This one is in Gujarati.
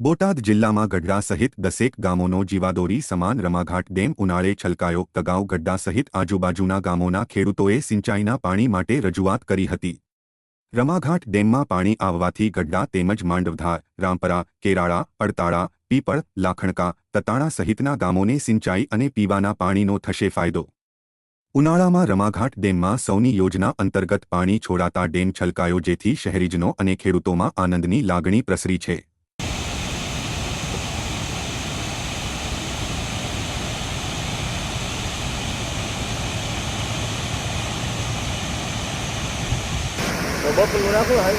બોટાદ જિલ્લામાં ગઢડા સહિત દસેક ગામોનો જીવાદોરી સમાન રમાઘાટ ડેમ ઉનાળે છલકાયો. તગાઉ ગઢડા સહિત આજુબાજુના ગામોના ખેડૂતોએ સિંચાઈના પાણી માટે રજૂઆત કરી હતી. રમાઘાટ ડેમમાં પાણી આવવાથી ગઢડા તેમજ માંડવધાર, રામપરા, કેરાળા, અડતાળા, પીપળ, લાખણકા, તતાણા સહિતના ગામોને સિંચાઈ અને પીવાના પાણીનો થશે ફાયદો. ઉનાળામાં રમાઘાટ ડેમમાં સૌની યોજના અંતર્ગત પાણી છોડાતા ડેમ છલકાયો જેથી શહેરીજનો અને ખેડૂતોમાં આનંદની લાગણી પ્રસરી છે. તો બપોરનું રાખો હાલ